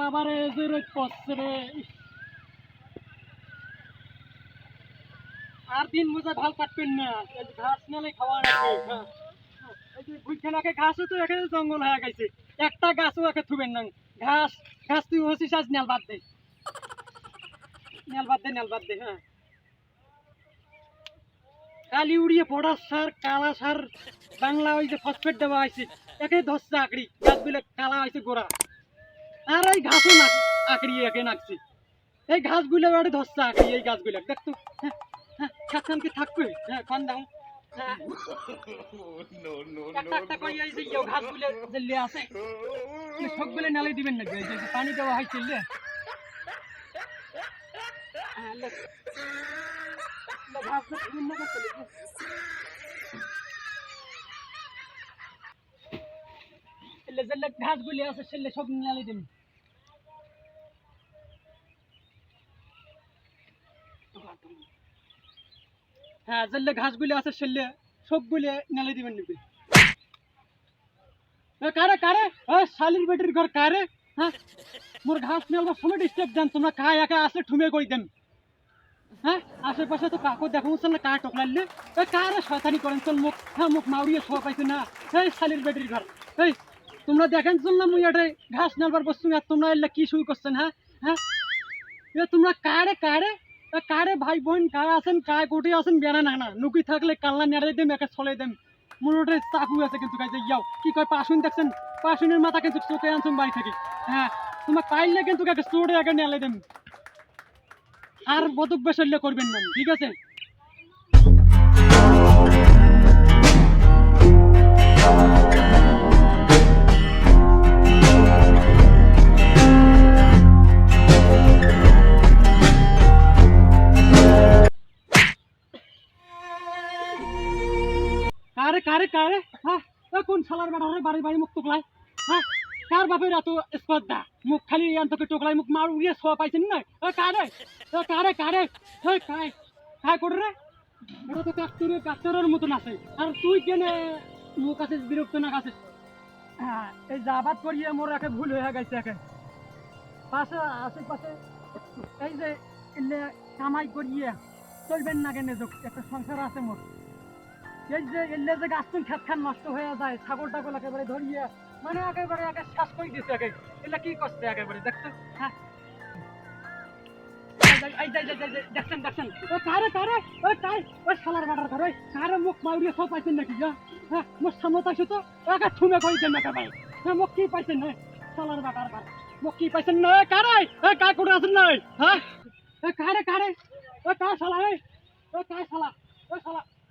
বাবারে, যে রোদ পড়ছে রে আর দিন মুজে ভালো কাটবেন না। ঘাস নালে খাওয়া রাখবে হ্যাঁ। ভুইখানাকে ঘাসও তো এখানে জঙ্গল হয়ে গেছে। একটা গাছও একে থুবেন না। ঘাস ঘাস তুই হসিস আজ নেল বাদ দে। নেল বাদ দে, নেল বাদ দে হ্যাঁ। কালি উড়িয়ে পড়া সার, কালা সার, বাংলা ওই যে ফসফেট দেওয়া হয়েছে একে ধরছে আকড়ি গাছগুলো কালা হয়েছে গোড়া। আর এই ঘাসও না আকড়ি একে নাকছে। এই ঘাসগুলো বাড়ি ধরছে আকড়ি এই গাছগুলো। দেখতো হ্যাঁ হ্যাঁ থাকবে? হ্যাঁ খান দাও হ্যাঁ। দিবেন হ্যাঁ লে। লে ঘাসগুলো দিবেন না করতে লে। এলে যেলে ঘাসগুলি আছে সেলে সব নালে দিন হ্যাঁ যেলে ঘাসগুলি আছে সেলে সবগুলি নালে দিবেন এ, কারে কারে? শালির বেটির ঘর কারে? হ্যাঁ মোর ঘাস নেলবার সময় দেন, তোমরা কায় একা ঠুমে দেন। হ্যাঁ আশেপাশে তো কাকু না, কা কারে শয়তানি করেন, চল, মুখ হ্যাঁ মুখ মাউরিয়ে পাইছে না। এই শালির বেটির ঘর। এই, তোমরা দেখেন, চল না, মুই এটা ঘাস নেলবার আর তোমরা এলে কি শুরু করছেন হ্যাঁ? হ্যাঁ? তোমরা কারে কারে? এ কারে ভাই বোন কায় আছেন, কায় কোটি আছেন, বেড়া না না। নুকি থাকলে কাল্লা নেড়ে দেম, একে ছলে দেম। মনোটে চাকু আছে কিন্তু কাজে ইয়াও। কি কয় পাশুন দেখছেন? পাশুনের মাথা কিন্তু চোখে আনছেন বাড়ি থেকে। হ্যাঁ তোমার পাইলে কিন্তু একে চোটে একে নেলে দেম। আর বদক বেসল্য করবেন না, ঠিক আছে? কারে কারে কারে? হ্যাঁ? কোন শালার বেড়ারে বাড়ি বাড়ি মুখ টুকলাই হ্যাঁ? কার বাপের এত স্পর্ধা? মুখ খালি এন্তকে টুকলাই মুখ মার উড়িয়ে শোয়া পাইছেন না কারে? কারে কারে? হে কাই কাই করে রে? এটা তো কাকতুরে কাকতুরের মতন আছে। আর তুই কেনে মুখ আছে বিরক্ত না কাছে হ্যাঁ এই জাবাত করিয়ে মোর একে ভুল হয়ে গেছে একে। পাশে, আশেপাশে এই যে কামাই করিয়ে চলবেন না কেন একটা সংসার আছে মোর। এই যে এলে যে গাছতুন খেত খান নষ্ট হয়ে যায়, ছাগল টাগল একেবারে ধরিয়ে মানে একেবারে একে শ্বাস করে দিছে একে। এলে কি করছে একেবারে, দেখছ? হ্যাঁ। দেখছেন দেখছেন? ও কারে কারে ও কাই ও শালার বাটার ঘর ওই কারে মুখ মাউরিয়ে হ্যাঁ? আছে তো, একে ছুমে কই দেন একেবারে হ্যাঁ মুখ কি পাইছেন না শালার বাটার মুখ কি পাইছেন, না কারে? এ করে আছেন নাই হ্যাঁ? এ কারে কারে? ও কা শালা ও কাই শালা? ও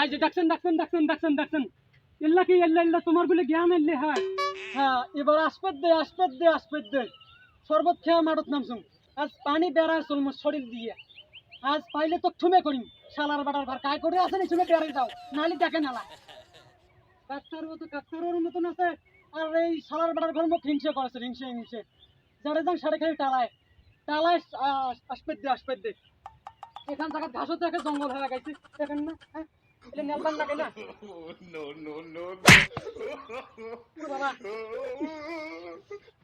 আই যে দেখছেন দেখছেন দেখছেন দেখছেন দেখছেন। এল্লা কি এল্লা এল্লা? তোমার বলে জ্ঞান এল্লে হয়। হ্যাঁ এবার আসপেদ দে আসপেদ দে আসপেদ দে। শরবত খেয়া মারত নামছুম। আজ পানি বেড়ায় চল মোর শরীর দিয়ে। আজ পাইলে তো থুমে করিম। শালার বাটার ভার। কায় করে আছে নি? তুমি বেড়াই যাও? নালি ডাকে নালা। ডাক্তার মতো ডাক্তারের মতন আছে। আর এই শালার বাটার ঘর মুখ হিংসে করেছে হিংসে হিংসে। যারে যান সাড়ে খালি টালায়। টালায় আহ, আসপেদ দে আসপেদ দে। এখান জায়গা ঘাসও তো একটা জঙ্গল হয়ে গেছে। দেখেন না হ্যাঁ। এটা নেলবান লাগে না ওরে বাবা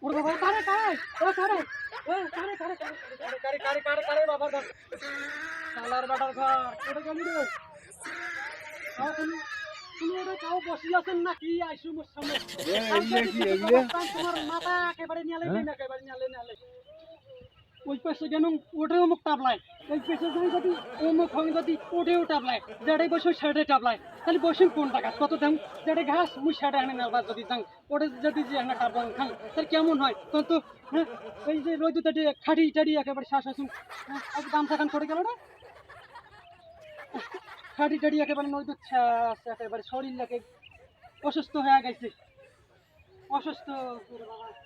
ওরে বাবা কারে কারে ও কারে ও কারে কারে কারে কারে কারে কারে কারে বাবার ঘর শালার বাটার ঘর ওটা গেলি রে আও তুমি তুমি ওটা কাউ বসি আছেন নাকি আইসু মোর সামনে তোমার মাথা একেবারে নিয়ালে দিন একেবারে নিয়ালে নিয়ালে ওই পাশে কেন ওটাও মুখ টাবলায় ওই পাশে যদি মুখ হয়ে যদি ওটাও টাবলায় যেটাই বসে সেটাই টাবলায় তাহলে বসেন কোন টাকা? কত দাম? যেটা ঘাস, মুই সেটা আনে নেবার যদি যাং ওটা যদি যে একটা টাবলাম খান তাহলে কেমন হয়? তখন তো হ্যাঁ এই যে রোদ তাটি খাটি টাটি একেবারে শ্বাস আসুন দাম থাকান করে গেল না খাটি টাটি একেবারে তো একেবারে শরীর লাগে অসুস্থ হয়ে গেছে। অসুস্থ বাবা।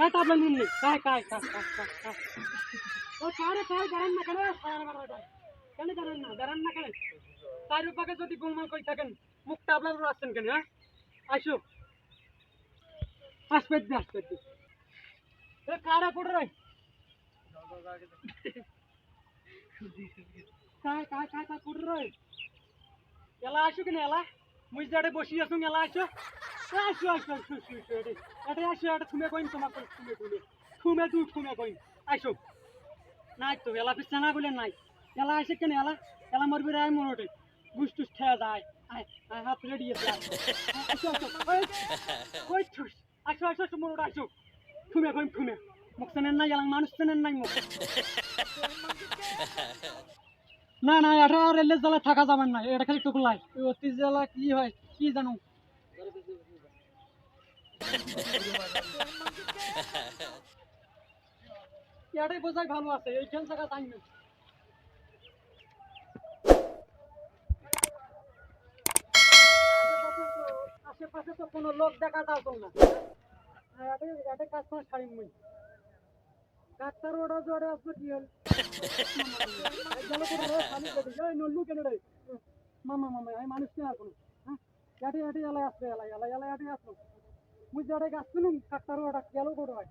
কায় কায় ও কারে কায় দাঁড়ান না কেন কারে বাড়া যায় কেন দাঁড়ান না দাঁড়ান না কেন তার উপরে যদি গোলমাল করে থাকেন মুখ তাবলাল আসছেন কেন হ্যাঁ আসো আসবে দি আসবে দি কারা পড়ে রে কায় কায় কায় কায় পড়ে রে এলা আসো কেন এলা মুই যাড়ে বসি আছো এলা আসো আসো আসো এটে আসো এটে থুমে কইন তোমার কই, থুমে থুমে থুমে তুই থুমে আসো নাই তো, এলা না বলে নাই। এলা আসে কেন, এলা? এলা মরবি রায় মনোটে গুস টুস খেয়া যায়। আয় আয়, হাত রেডি। আসো আসো কই থুস। আসো আসো আসো মনোট আসো। থুমে কইন থুমে। মুখ চেনেন নাই, এলা মানুষ চেনেন নাই মুখ। না না এটা আর রেলের জ্বালা থাকা যাবেন না এটা খালি টুকলাই অতি জ্বালা কি হয়, কি জানো? এটাই বোঝাই ভালো আছে এইখান জায়গা তাই না আশেপাশে তো কোনো লোক দেখা যাও না। এটাই এটাই কাজ করে ছাড়িম মুই। ডাক্তার ওটা জোরে আসবে কি হল? গেল করে খালি করে এই নল্লু কেন রে মামা মামা মানুষ কে এটি এটি এলাই আসবে এলাই এলাই এলাই এটি মুই জড়ে গাছছিলুম ডাক্তার ওটা গেল? হয়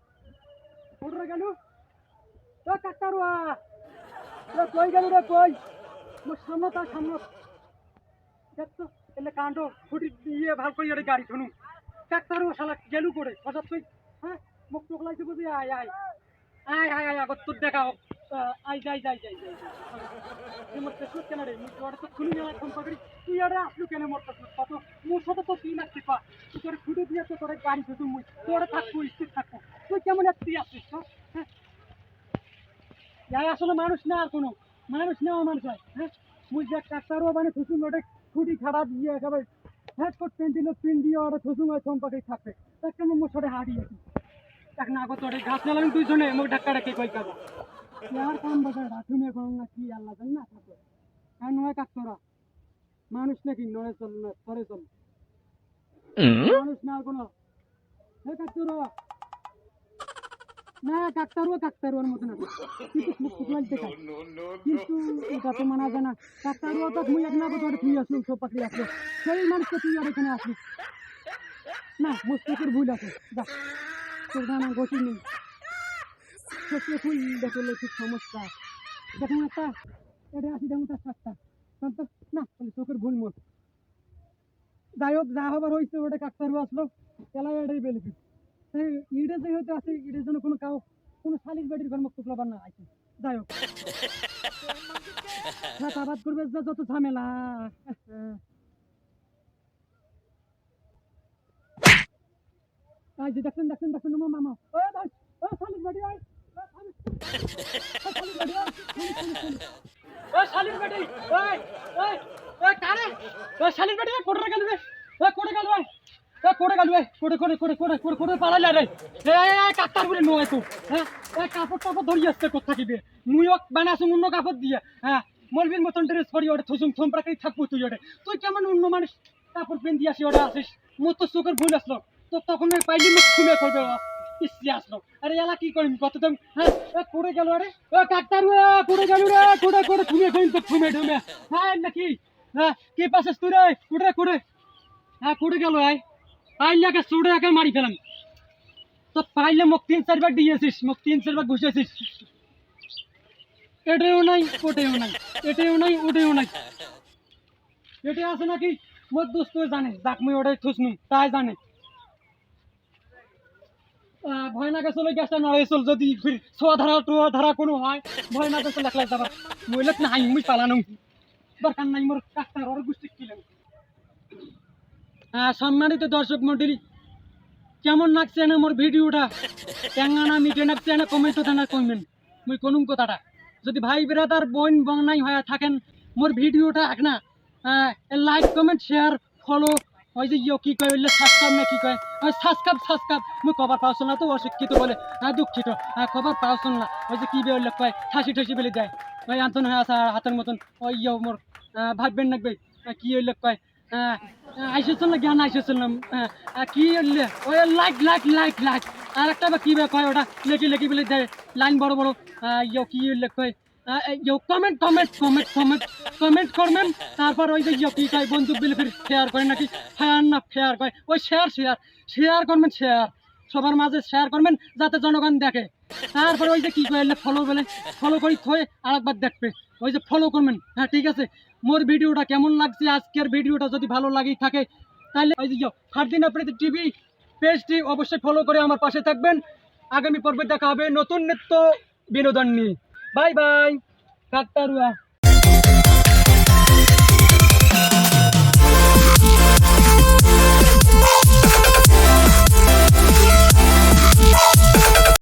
কোটরে গেল ও সামনে তার সামনে। দেখতো এলে কাণ্ড, ফুটি দিয়ে ভালো করে এটি গাড়ি শুনু ডাক্তার ও শালা গেলু করে হঠাৎ কই? হ্যাঁ মুখ টুক লাগছে বুঝি আয়। আয় আয় আয়, আগত তোর দেখা হোক। তোর আসলু তোর তোর তোরে হ্যাঁ? হ্যাঁ? মানুষ না আর কোনো। মানুষ না, মানুষ হয় হ্যাঁ? মুই যে ডাক্তারও মানে থুসুন ওটা ছুটি খারাপ দিয়ে একেবারে হ্যাঁ? কোট পেন দিল পিন দিয়ে ওরা থুসুন ওই ফোন পাকড়ি থাকবে। তার কেন মোর সাথে হারিয়ে এক না আগত ওটা ঘাস নালাম দুইজনে কই কাবা ইয়ার কাম বাজার রাখুমে কোন না কি আল্লাহ জান না থাকে আর নয় কাকতরা মানুষ নাকি নয় চল না পরে চল। মানুষ না আর কোনো। হে কাকতরা না কাকতারুয়া কাকতারুয়ার মতো না। কিন্তু মুখ ফুটলাল দেখা কিন্তু এটা তো মানা যায় না। কাকতারুয়া তো মুই এক না কথা তুই আসলো সব পাখি আসলো। সেই মানুষকে তুই আর এখানে আসলি। না মুস্তাকের ভুল আছে। যা তোর গতি নেই। সমস্যা। দেখুন একটা এটা আসি দেখুন তার না চোখের ভুল মোট যাই হোক, যা হবার হয়েছে ওটা কাকতারু আসলো। এলাই এটাই বেনিফিট সেই ইডে যে হয়তো আছে ইডের জন্য কোনো কাউ কোনো শালিশ বাড়ির ঘর মুক্ত না আছে যাই হোক। চাষাবাদ করবে যত ঝামেলা। যে দেখছেন দেখছেন দেখছেন মামা। ও ভাই ও শালিশ বাড়ি কাপড় টাপড় বানাসু অন্য কাপড় দিয়ে হ্যাঁ? মতন ড্রেস থুসুম তুই তুই কেমন অন্য মানুষ কাপড় পেন দিয়ে আসি ওটা আসিস? মোর তো চোখের ভুল আসলো। তো তখন পাইলি মুখ খুলে করবে আরে এলা কি করিম, কত হ্যাঁ কোড়ে গেল রে ও কাকতার রে কোড়ে গেল রে, কোড়ে কোড়ে ঘুমে কইন তো ঘুমে ঢুমে হ্যাঁ নাকি হ্যাঁ কি পাশে তুই রে? কোড়ে কোড়ে। হ্যাঁ কোড়ে গেল, আয়। পাইলাকে সুড়ে একে মারি ফেলাম। তো পাইলে মোক তিন চারবার দিয়েছিস মোক তিন চারবার ঘুষেছিস এটাও নাই, ওটাও নাই, এটাও নাই, ওটাও নাই। এটা আছে নাকি? মোর দোস্ত জানে, যাক মুই ওটাই থুসনু তাই জানে। ভয় না গেছিল গ্যাসটা নড়ে যদি ছোয়া ধারা, টোয়া ধারা কোনো হয়, ভয় না গেছিল একলাই যাবার মুই পালানো। দরকার নাই, মোর গুষ্টি সম্মানিত দর্শক মন্ডলী, কেমন লাগছে না মোর ভিডিওটা? টেঙ্গা না মিটে লাগছে না কমেন্ট না কমেন্ট মুই কোনুম কথাটা। যদি ভাই বেরাদার, বোন বংনাই হয়ে থাকেন, মোর ভিডিওটা এক না লাইক কমেন্ট শেয়ার ফলো ওই যে ইয়ো কি কয় বললে সাবস্ক্রাইব না কি কয়? ওই সাবস্ক্রাইব সাবস্ক্রাইব মুই কবার পাওয়া না তো অশিক্ষিত বলে। হ্যাঁ দুঃখিত। হ্যাঁ কবার পাওয়া না ওই যে কি বললে কয়, ঠাসি ঠাসি বলে দেয় ওই আন্তন হয়ে আসা হাতের মতন, ওই ইয়ো মোর ভাববেন নাকবে। কি হইলে কয় আইসেছিল না জ্ঞান আইসেছিল কি ওই লাইক লাইক লাইক লাইক। আর একটা বা কি কয়, ওটা লেখি লেখি বলে দেয় লাইন বড় বড়। ইয়ো কি হইলে কয় comment comment comment comment comment করবেন? তারপর ওই যে কি কয় বন্ধু বিলে ফির শেয়ার করেন নাকি? ফেয়ার না ফেয়ার কয় ওই শেয়ার শেয়ার শেয়ার করবেন শেয়ার সবার মাঝে শেয়ার করবেন, যাতে জনগণ দেখে। তারপরে ওই যে কি কইলে ফলো বলে ফলো করি, থয়ে আরেকবার দেখবে। ওই যে ফলো করবেন। হ্যাঁ ঠিক আছে। মোর ভিডিওটা কেমন লাগছে? আজকের ভিডিওটা যদি ভালো লাগেই থাকে তাহলে ওই যে ফারদিন আফ্রিদি টিভি পেজটি অবশ্যই ফলো করে আমার পাশে থাকবেন। আগামী পর্বে দেখা হবে নতুন নিত্য বিনোদন নিয়ে। バイバイ。買ったるわ。